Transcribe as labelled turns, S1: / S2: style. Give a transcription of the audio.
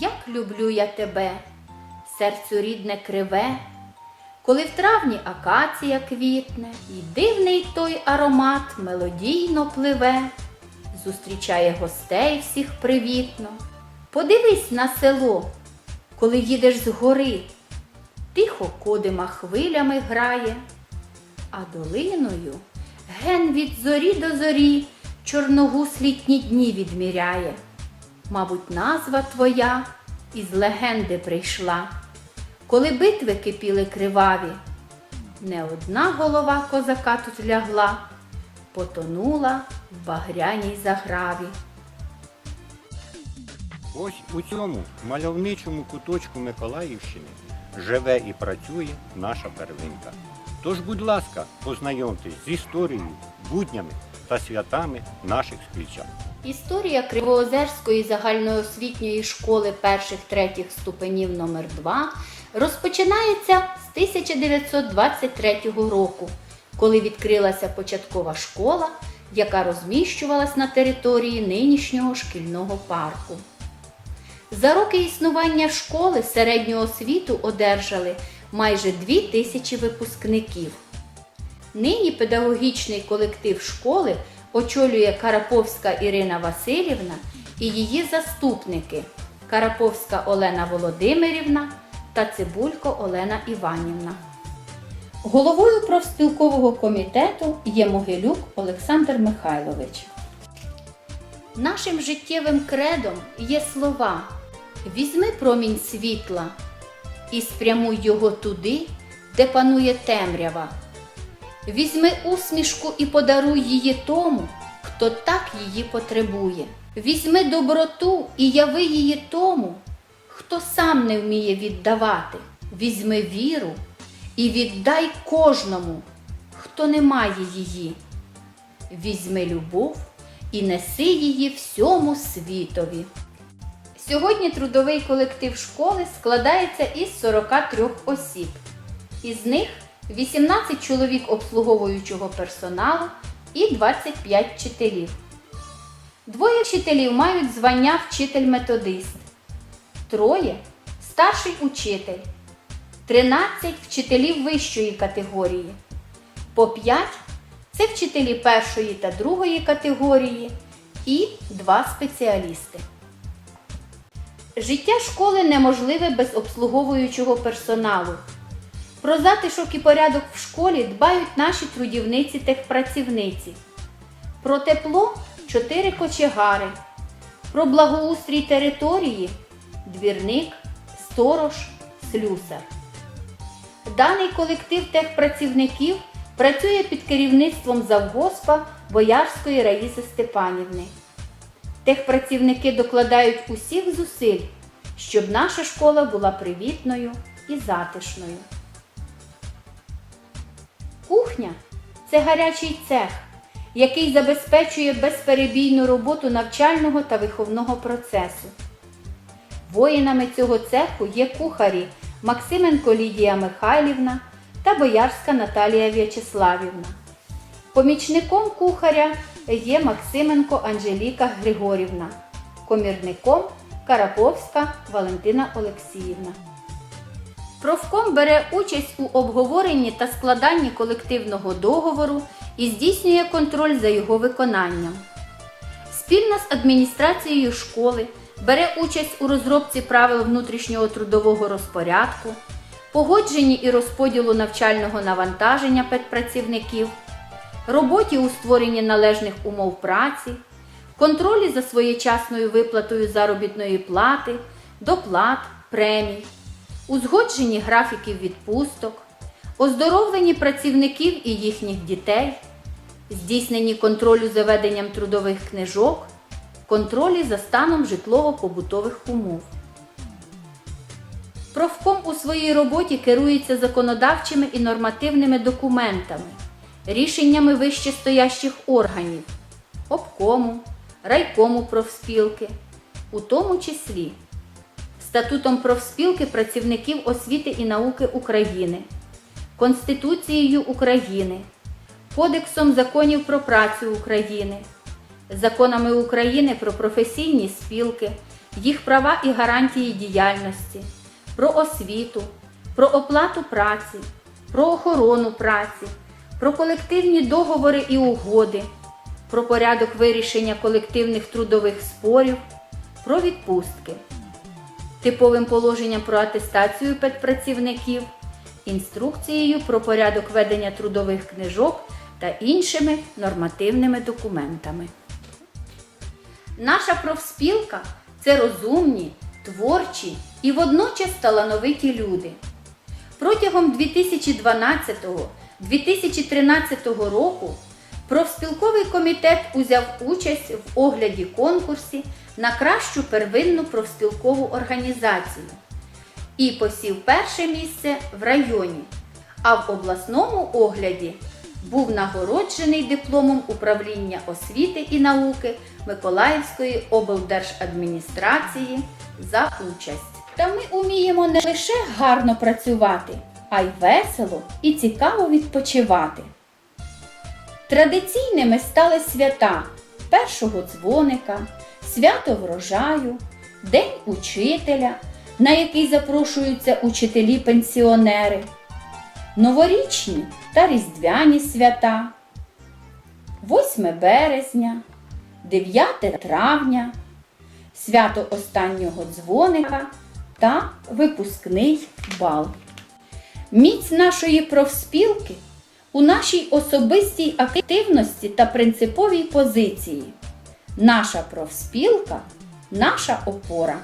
S1: як люблю я тебе, серцю рідне криве, коли в травні акація квітне, і дивний той аромат мелодійно пливе, зустрічає гостей всіх привітно. Подивись на село, коли їдеш з гори, тихо кодима хвилями грає, а долиною ген від зорі до зорі чорногуз літні дні відміряє. Мабуть, назва твоя із легенди прийшла, коли битви кипіли криваві. Не одна голова козака тут лягла, потонула в багряній заграві.
S2: Ось у цьому мальовничому куточку Миколаївщини живе і працює наша первинка. Тож, будь ласка, познайомтесь з історією, буднями та святами наших спільчан.
S1: Історія Кривоозерської загальноосвітньої школи перших третіх ступенів номер 2 розпочинається з 1923 року, коли відкрилася початкова школа, яка розміщувалась на території нинішнього шкільного парку. За роки існування школи середню освіту одержали майже дві тисячі випускників. Нині педагогічний колектив школи очолює Караповська Ірина Васильівна і її заступники Караповська Олена Володимирівна та Цибулько Олена Іванівна. Головою профспілкового комітету є Могилюк Олександр Михайлович. Нашим життєвим кредом є слова Візьми промінь світла і спрямуй його туди, де панує темрява. Візьми усмішку і подаруй її тому, хто так її потребує. Візьми доброту і яви її тому, хто сам не вміє віддавати. Візьми віру і віддай кожному, хто не має її. Візьми любов і неси її всьому світові. Сьогодні трудовий колектив школи складається із 43 осіб. Із них 18 чоловік обслуговуючого персоналу і 25 вчителів. Двоє вчителів мають звання вчитель-методист, троє старший учитель, 13 вчителів вищої категорії, по 5 це вчителі першої та другої категорії і 2 спеціалісти. Життя школи неможливе без обслуговуючого персоналу. Про затишок і порядок в школі дбають наші трудівниці техпрацівниці. Про тепло чотири кочегари. Про благоустрій території двірник, сторож, слюсар. Даний колектив техпрацівників працює під керівництвом завгоспа Боярської Раїси Степанівни. Техпрацівники докладають усіх зусиль, щоб наша школа була привітною і затишною. Кухня це гарячий цех, який забезпечує безперебійну роботу навчального та виховного процесу. Воїнами цього цеху є кухарі Максименко Лідія Михайлівна та Боярська Наталія В'ячеславівна. Помічником кухаря є Максименко Анжеліка Григорівна, комірником Караповська Валентина Олексіївна. Профком бере участь у обговоренні та складанні колективного договору і здійснює контроль за його виконанням. Спільно з адміністрацією школи бере участь у розробці правил внутрішнього трудового розпорядку, погодженні і розподілу навчального навантаження педпрацівників, роботі у створенні належних умов праці, контролі за своєчасною виплатою заробітної плати, доплат, премій, узгодженні графіків відпусток, оздоровленні працівників і їхніх дітей, здійсненні контролю за веденням трудових книжок, контролі за станом житлово-побутових умов. Профком у своїй роботі керується законодавчими і нормативними документами, рішеннями вищестоящих органів, обкому, райкому профспілки, у тому числі статутом профспілки працівників освіти і науки України, Конституцією України, Кодексом законів про працю України, законами України про професійні спілки, їх права і гарантії діяльності, про освіту, про оплату праці, про охорону праці, про колективні договори і угоди, про порядок вирішення колективних трудових спорів, про відпустки, типовим положенням про атестацію педпрацівників, інструкцією про порядок ведення трудових книжок та іншими нормативними документами. Наша профспілка це розумні, творчі і водночас талановиті люди. Протягом 2012-2013 року профспілковий комітет узяв участь в огляді конкурсі на кращу первинну профспілкову організацію і посів перше місце в районі, а в обласному огляді був нагороджений дипломом управління освіти і науки Миколаївської облдержадміністрації за участь. Та ми уміємо не лише гарно працювати, а й весело і цікаво відпочивати. Традиційними стали свята першого дзвоника, свято врожаю, День учителя, на який запрошуються учителі-пенсіонери, новорічні та різдвяні свята, 8 березня, 9 травня, свято останнього дзвоника та випускний бал. Міць нашої профспілки у нашій особистій активності та принциповій позиції. Наша профспілка наша опора.